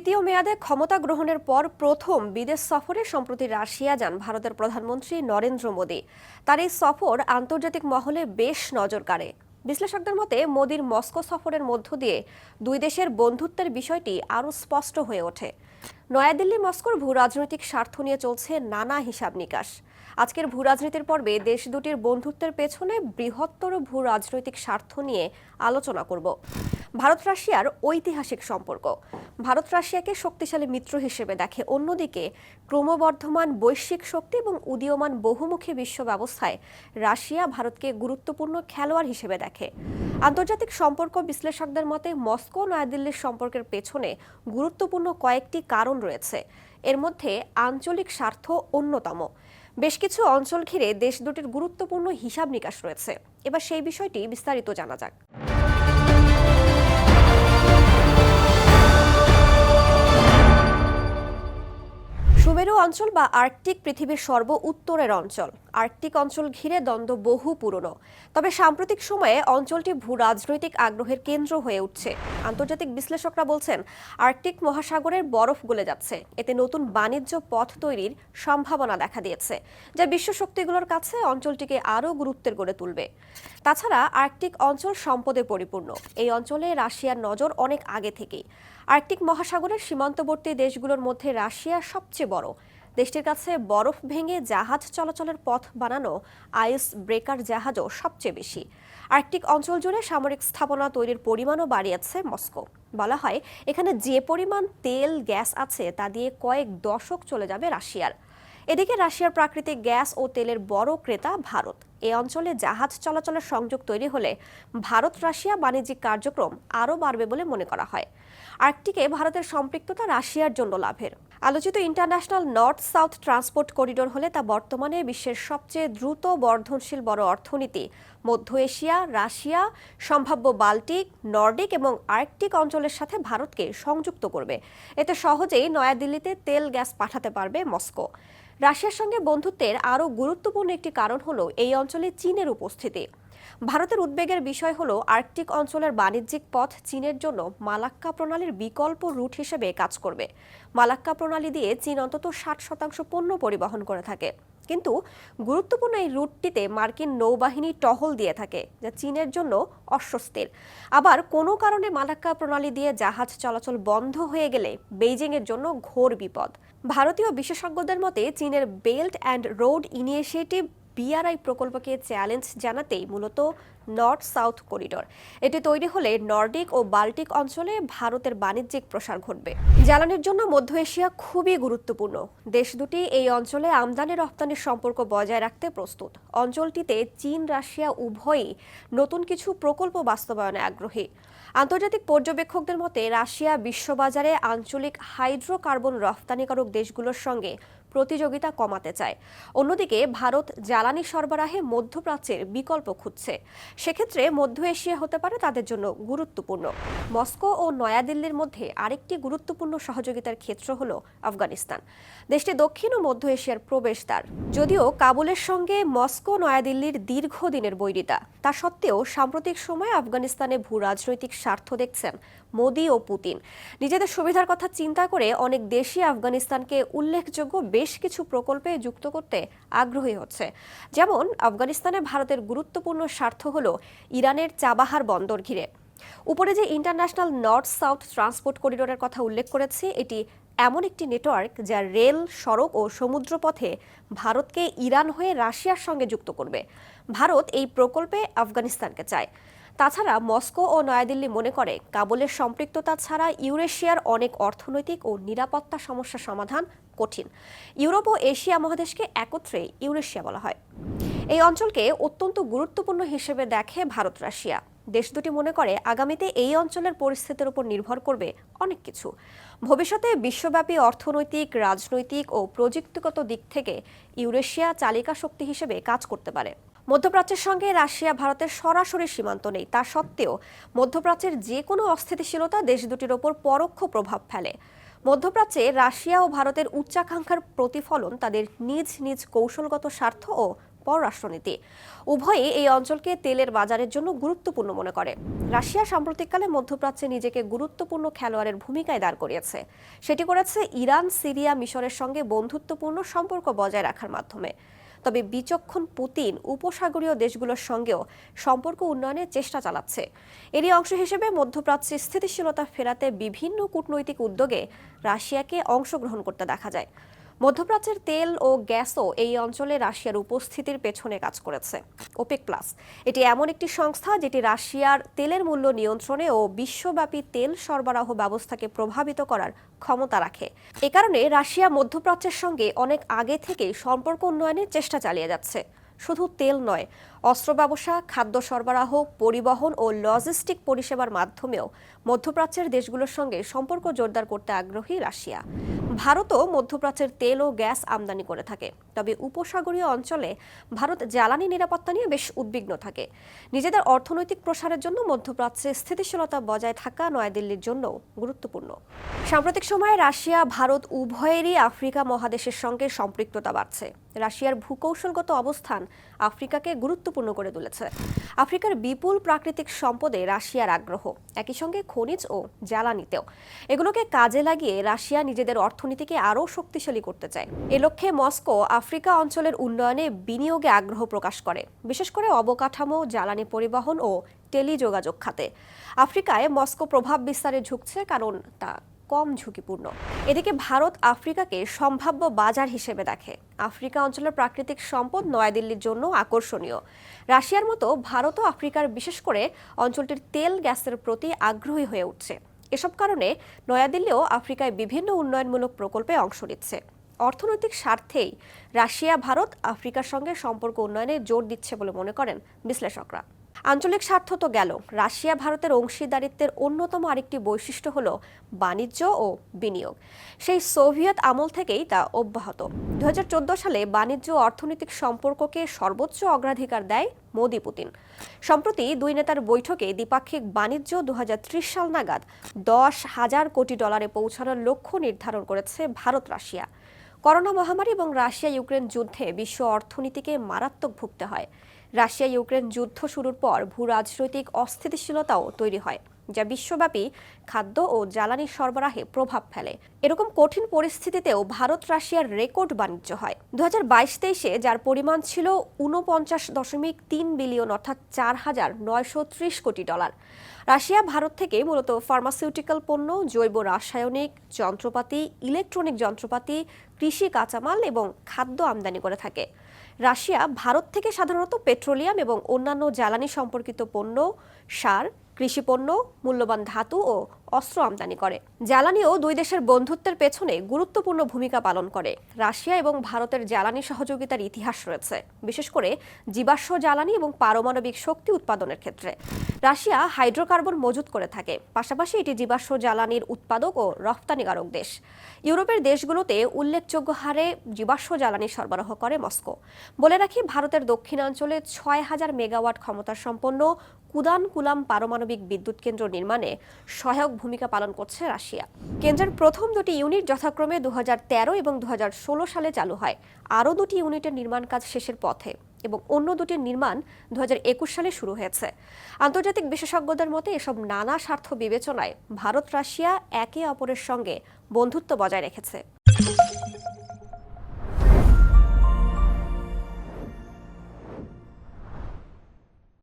তৃতীয় মেয়াদে ক্ষমতা গ্রহণের পর প্রথম বিদেশ সফরে সম্প্রতি রাশিয়া যান ভারতের প্রধানমন্ত্রী নরেন্দ্র মোদী। তার এই সফর আন্তর্জাতিক মহলে বেশ নজর কাড়ে। বিশ্লেষকদের মতে, মোদীর মস্কো সফরের মধ্য দিয়ে দুই দেশের বন্ধুত্বের বিষয়টি আরও স্পষ্ট হয়ে ওঠে। নয়াদিল্লি মস্কোর ভূ রাজনৈতিক স্বার্থ নিয়ে চলছে নানা হিসাব নিকাশ। আজকের ভূ রাজনীতির পর্বে দেশ দুটির বন্ধুত্বের পেছনে বৃহত্তর ভূ রাজনৈতিক স্বার্থ নিয়ে আলোচনা করব। ভারত রাশিয়ার ঐতিহাসিক সম্পর্ক। ভারত রাশিয়াকে শক্তিশালী মিত্র হিসেবে দেখে অন্যদিকে ক্রমবর্ধমান বৈশ্বিক শক্তি এবং উদীয়মান বহুমুখী বিশ্ব ব্যবস্থায় রাশিয়া ভারতকে গুরুত্বপূর্ণ খেলোয়াড় হিসেবে দেখে। আন্তর্জাতিক সম্পর্ক বিশ্লেষকদের মতে, মস্কো নয়াদিল্লির সম্পর্কের পেছনে গুরুত্বপূর্ণ কয়েকটি কারণ রয়েছে। এর মধ্যে আঞ্চলিক স্বার্থ অন্যতম। বেশ কিছু অঞ্চল ঘিরে দেশ দুটির গুরুত্বপূর্ণ হিসাব নিকাশ রয়েছে। এবার সেই বিষয়টি বিস্তারিত জানা যাক। সুমেরু অঞ্চল বা আর্কটিক পৃথিবীর সর্ব উত্তরের অঞ্চল। আর্কটিক অঞ্চল ঘিরে দ্বন্দ্ব বহু পুরনো। তবে সাম্প্রতিক সময়ে অঞ্চলটি ভূ রাজনৈতিক আগ্রহের কেন্দ্র হয়ে উঠছে। আন্তর্জাতিক বিশ্লেষকরা বলছেন, আর্কটিক মহাসাগরের বরফ গলে যাচ্ছে। এতে নতুন বাণিজ্য পথ তৈরির সম্ভাবনা দেখা দিয়েছে, যা বিশ্ব শক্তিগুলোর কাছে অঞ্চলটিকে আরও গুরুত্বের গড়ে তুলবে। তাছাড়া আর্কটিক অঞ্চল সম্পদে পরিপূর্ণ। এই অঞ্চলে রাশিয়ার নজর অনেক আগে থেকেই। আর্কটিক মহাসাগরের সীমান্তবর্তী দেশগুলোর মধ্যে রাশিয়া সবচেয়ে বড়। দেশটির কাছে বরফ ভেঙে জাহাজ চলাচলের পথ বানানো আইস ব্রেকার জাহাজও সবচেয়ে বেশি। আর্কটিক অঞ্চল জুড়ে সামরিক স্থাপনা তৈরির পরিমাণও বাড়িয়েছে মস্কো। বলা হয়, এখানে যে পরিমাণ তেল, গ্যাস আছে তা দিয়ে কয়েক দশক চলে যাবে রাশিয়ার। এদিকে রাশিয়ার প্রাকৃতিক গ্যাস ও তেলের বড় ক্রেতা ভারত। এই অঞ্চলে জাহাজ চলাচলের সংযোগ তৈরি হলে ভারত রাশিয়া বাণিজ্যিক কার্যক্রম আরও বাড়বে বলে মনে করা হয়। আর্কটিকে ভারতের সম্পৃক্ততা রাশিয়ার জন্য লাভের। আলোচিত international north south transport corridor হলে তা বর্তমানে বিশ্বের সবচেয়ে দ্রুত বর্ধনশীল বড় অর্থনীতি। মধ্য এশিয়া, রাশিয়া, সম্ভাব্য বাল্টিক, নর্ডিক এবং আর্কটিক অঞ্চলের সাথে ভারতকে সংযুক্ত করবে। এতে সহজেই নয়াদিল্লিতে তেল গ্যাস পাঠাতে পারবে মস্কো। রাশিয়ার সঙ্গে বন্ধুত্বের আরও গুরুত্বপূর্ণ একটি কারণ হলো এই অঞ্চলে চীনের উপস্থিতি। ভারতের উদ্বেগের বিষয় হলো আর্কটিক অঞ্চলের বাণিজ্যিক পথ চীনের জন্য মালাক্কা প্রণালীর বিকল্প রুট হিসেবে কাজ করবে। মালাক্কা প্রণালী দিয়ে চীন অন্তত ষাট শতাংশ পণ্য পরিবহন করে থাকে। কিন্তু গুরুত্বপূর্ণ এই রুটটিতে মার্কিন নৌবাহিনী টহল দিয়ে থাকে, যা চীনের জন্য অস্বস্তির। আবার কোনো কারণে মালাক্কা প্রণালী দিয়ে জাহাজ চলাচল বন্ধ হয়ে গেলে বেইজিংয়ের জন্য ঘোর বিপদ। ভারতীয় বিশেষজ্ঞদের মতে, চীনের belt and road initiative BRI প্রকল্পকে চ্যালেঞ্জ জানাতেই মূলত নর্থ সাউথ করিডোর। এটি তৈরি হলে নর্ডিক ও বাল্টিক অঞ্চলে ভারতের বাণিজ্যিক প্রসার ঘটবে। জ্বালানির জন্য মধ্য এশিয়া খুবই গুরুত্বপূর্ণ। দেশ দুটি এই অঞ্চলে আমদানি রপ্তানির সম্পর্ক বজায় রাখতে প্রস্তুত। অঞ্চলটিতে চীন, রাশিয়া উভয়ই নতুন কিছু প্রকল্প বাস্তবায়নে আগ্রহী। আন্তর্জাতিক পর্যবেক্ষকদের মতে, রাশিয়া বিশ্ববাজারে আঞ্চলিক হাইড্রোকার্বন রপ্তানিকারক দেশগুলোর সঙ্গে প্রতিযোগিতা কমাতে চায়। অন্যদিকে ভারত জ্বালানি সরবরাহে মধ্যপ্রাচ্যের বিকল্প খুঁজছে। সেক্ষেত্রে মধ্য এশিয়া হতে পারে তাদের জন্য গুরুত্বপূর্ণ। মস্কো ও নয়াদিল্লির মধ্যে আরেকটি গুরুত্বপূর্ণ সহযোগিতার ক্ষেত্র হল আফগানিস্তান। দেশটি দক্ষিণ ও মধ্য এশিয়ার প্রবেশদ্বার। যদিও কাবুলের সঙ্গে মস্কো নয়াদিল্লির দীর্ঘদিনের বৈরিতা। তা সত্ত্বেও সাম্প্রতিক সময়ে আফগানিস্তানে ভূ রাজনৈতিক স্বার্থ দেখছেন মোদি ও পুতিন। নিজেদের সুবিধার কথা চিন্তা করে অনেক দেশই আফগানিস্তানকে উল্লেখযোগ্য বেশ কিছু প্রকল্পে যুক্ত করতে আগ্রহী হচ্ছে। যেমন, আফগানিস্তানে ভারতের গুরুত্বপূর্ণ স্বার্থ হল ইরানের চাবাহার বন্দর ঘিরে। উপরে যে ইন্টারন্যাশনাল নর্থ সাউথ ট্রান্সপোর্ট করিডোরের কথা উল্লেখ করেছি, এটি এমন একটি নেটওয়ার্ক যা রেল, সড়ক ও সমুদ্রপথে ভারতকে ইরান হয়ে রাশিয়ার সঙ্গে যুক্ত করবে। ভারত এই প্রকল্পে আফগানিস্তানকে চায়। তাছাড়া মস্কো ও নয়াদিল্লি মনে করে, কাবুলের সম্পৃক্ততা ছাড়া ইউরেশিয়ার অনেক অর্থনৈতিক ও নিরাপত্তা সমস্যা সমাধান কঠিন। ইউরোপ ও এশিয়া মহাদেশকে একত্রে ইউরেশিয়া বলা হয়। এই অঞ্চলকে অত্যন্ত গুরুত্বপূর্ণ হিসেবে দেখে ভারত, রাশিয়া। দেশ দুটি মনে করে, আগামীতে এই অঞ্চলের পরিস্থিতির উপর নির্ভর করবে অনেক কিছু। ভবিষ্যতে বিশ্বব্যাপী অর্থনৈতিক, রাজনৈতিক ও প্রযুক্তিগত দিক থেকে ইউরেশিয়া চালিকা শক্তি হিসেবে কাজ করতে পারে। মধ্যপ্রাচ্যের সঙ্গে রাশিয়া, ভারতের সরাসরি সীমান্ত নেই। তা সত্ত্বেও মধ্যপ্রাচ্যের যে কোনো অস্থিতিশীলতা দেশ দুটির ওপর পরোক্ষ প্রভাব ফেলে। মধ্যপ্রাচ্যে রাশিয়া ও ভারতের উচ্চাকাঙ্ক্ষার প্রতিফলন তাদের নিজ নিজ কৌশলগত স্বার্থ ও পররাষ্ট্রনীতি। উভয়ই এই অঞ্চলকে তেলের বাজারের জন্য গুরুত্বপূর্ণ মনে করে। রাশিয়া সাম্প্রতিককালে মধ্যপ্রাচ্যে নিজেকে গুরুত্বপূর্ণ খেলোয়াড়ের ভূমিকায় দাঁড় করিয়েছে। সেটি করেছে ইরান, সিরিয়া মিশরের সঙ্গে বন্ধুত্বপূর্ণ সম্পর্ক বজায় রাখার মাধ্যমে। তবে বিচক্ষণ পুতিন উপসাগরীয় দেশগুলোর সঙ্গেও সম্পর্ক উন্নয়নের চেষ্টা চালাচ্ছে। এরই অংশ হিসেবে মধ্যপ্রাচ্যে স্থিতিশীলতা ফেরাতে বিভিন্ন কূটনৈতিক উদ্যোগে রাশিয়াকে অংশগ্রহণ করতে দেখা যায়। মধ্যপ্রাচ্যের তেল ও গ্যাসও এই অঞ্চলে রাশিয়ার উপস্থিতির পেছনে কাজ করেছে। ওপেক প্লাস এটি এমন একটি সংস্থা যেটি রাশিয়ার তেলের মূল্য নিয়ন্ত্রণে ও বিশ্বব্যাপী তেল সরবরাহ ব্যবস্থাকে প্রভাবিত করার ক্ষমতা রাখে। এ কারণে রাশিয়া মধ্যপ্রাচ্যের সঙ্গে অনেক আগে থেকেই সম্পর্ক উন্নয়নের চেষ্টা চালিয়ে যাচ্ছে। শুধু তেল নয় অস্ত্র ব্যবসা, খাদ্য সরবরাহ, পরিবহন ও লজিস্টিক পরিষেবার মাধ্যমেও মধ্যপ্রাচ্যের দেশগুলোর সঙ্গে সম্পর্ক জোরদার করতে আগ্রহী রাশিয়া। ভারতও মধ্যপ্রাচ্যের তেল ও গ্যাস আমদানি করে থাকে। তবে উপসাগরীয় অঞ্চলে ভারত জ্বালানি নিরাপত্তা নিয়ে বেশ উদ্বিগ্ন থাকে। নিজেদের অর্থনৈতিক প্রসারের জন্য মধ্যপ্রাচ্যে স্থিতিশীলতা বজায় থাকা নয়াদিল্লির জন্য গুরুত্বপূর্ণ। সাম্প্রতিক সময়ে রাশিয়া, ভারত উভয়েরই আফ্রিকা মহাদেশের সঙ্গে সম্পৃক্ততা বাড়ছে। রাশিয়ার ভূকৌশলগত অবস্থান আফ্রিকাকে গুরুত্বপূর্ণ করে তুলেছে। আফ্রিকার বিপুল প্রাকৃতিক সম্পদে রাশিয়ার আগ্রহ, একই সঙ্গে খনিজ ও জ্বালানিতেও। এগুলোকে কাজে লাগিয়ে রাশিয়া নিজেদের অর্থনীতিকে আরও শক্তিশালী করতে চায়। এ লক্ষ্যে মস্কো আফ্রিকা অঞ্চলের উন্নয়নে বিনিয়োগে আগ্রহ প্রকাশ করে, বিশেষ করে অবকাঠামো, জ্বালানি পরিবহন ও টেলিযোগাযোগ খাতে। আফ্রিকায় মস্কো প্রভাব বিস্তারে ঝুঁকছে কারণ তা কম ঝুঁকিপূর্ণ। এদিকে ভারত আফ্রিকাকে সম্ভাব্য বাজার হিসেবে দেখে। আফ্রিকা অঞ্চলের প্রাকৃতিক সম্পদ নয়াদিল্লির জন্য আকর্ষণীয়। রাশিয়ার মতো ভারতও আফ্রিকার বিশেষ করে অঞ্চলটির তেল গ্যাসের প্রতি আগ্রহী হয়ে উঠছে। এসব কারণে নয়াদিল্লিও আফ্রিকায় বিভিন্ন উন্নয়নমূলক প্রকল্পে অংশ নিচ্ছে। অর্থনৈতিক স্বার্থেই রাশিয়া ভারত আফ্রিকার সঙ্গে সম্পর্ক উন্নয়নে জোর দিচ্ছে বলে মনে করেন বিশ্লেষকরা। আঞ্চলিক স্বার্থ তো গেল। রাশিয়া ভারতের অংশীদারিত্বের অন্যতম আরেকটি বৈশিষ্ট্য হল বাণিজ্য ও বিনিয়োগ। সেই সোভিয়েত আমল থেকেই তা অব্যাহত। দুহাজার চোদ্দ সালে বাণিজ্য অর্থনৈতিক সম্পর্ককে সর্বোচ্চ অগ্রাধিকার দেয় মোদি পুতিন। সম্প্রতি দুই নেতার বৈঠকে দ্বিপাক্ষিক বাণিজ্য দু হাজার ত্রিশ সাল নাগাদ দশ হাজার কোটি ডলারে পৌঁছানোর লক্ষ্য নির্ধারণ করেছে ভারত রাশিয়া। করোনা মহামারী এবং রাশিয়া ইউক্রেন যুদ্ধে বিশ্ব অর্থনীতিকে মারাত্মক ভুগতে হয়। রাশিয়া ইউক্রেন যুদ্ধ শুরুর পর ভূ রাজনৈতিক অস্থিতিশীলতাও তৈরি হয়, যা বিশ্বব্যাপী খাদ্য ও জ্বালানি সরবরাহে প্রভাব ফেলে। এরকম কঠিন পরিস্থিতিতেও ভারত রাশিয়ার রেকর্ড বাণিজ্য হয়। দু হাজার বাইশ তেইশে যার পরিমাণ ছিল উনপঞ্চাশ দশমিক তিন বিলিয়ন, অর্থাৎ চার হাজার নয়শো ত্রিশ কোটি ডলার। রাশিয়া ভারত থেকে মূলত ফার্মাসিউটিক্যাল পণ্য, জৈব রাসায়নিক যন্ত্রপাতি, ইলেকট্রনিক যন্ত্রপাতি, কৃষি কাঁচামাল এবং খাদ্য আমদানি করে থাকে। রাশিয়া ভারত থেকে সাধারণত পেট্রোলিয়াম এবং অন্যান্য জ্বালানি সম্পর্কিত পণ্য, সার কৃষিপণ্য মূল্যবান ধাতু ও অস্ত্র আমদানি করে। জ্বালানিও দুই দেশের বন্ধুত্বের পেছনে গুরুত্বপূর্ণ ভূমিকা পালন করে। রাশিয়া এবং ভারতের জ্বালানি সহযোগিতার ইতিহাস রয়েছে, বিশেষ করে জীবাশ্ম জ্বালানি এবং পারমাণবিক শক্তি উৎপাদনের ক্ষেত্রে। রাশিয়া হাইড্রোকার্বন মজুত করে থাকে, পাশাপাশি এটি জীবাশ্ম জ্বালানির উৎপাদক ও রপ্তানিকারক দেশ। ইউরোপের দেশগুলোতে উল্লেখযোগ্য হারে জীবাশ্ম জ্বালানি সরবরাহ করে মস্কো। বলে রাখি, ভারতের দক্ষিণাঞ্চলে ছয় হাজার মেগাওয়াট ক্ষমতার সম্পন্ন কুদান কুলাম পারমাণবিক বিদ্যুৎ কেন্দ্র নির্মাণে সহায়ক ভূমিকা পালন করছে রাশিয়া। কেন্দ্রের প্রথম দুটি ইউনিট যথাক্রমে দুহাজার তেরো এবং দুহাজার ষোলো সালে চালু হয়। আরও দুটি ইউনিটের নির্মাণ কাজ শেষের পথে এবং অন্য দুটির নির্মাণ দু হাজার একুশ সালে শুরু হয়েছে। আন্তর্জাতিক বিশেষজ্ঞদের মতে এসব নানা স্বার্থ বিবেচনায় ভারত রাশিয়া একে অপরের সঙ্গে বন্ধুত্ব বজায় রেখেছে।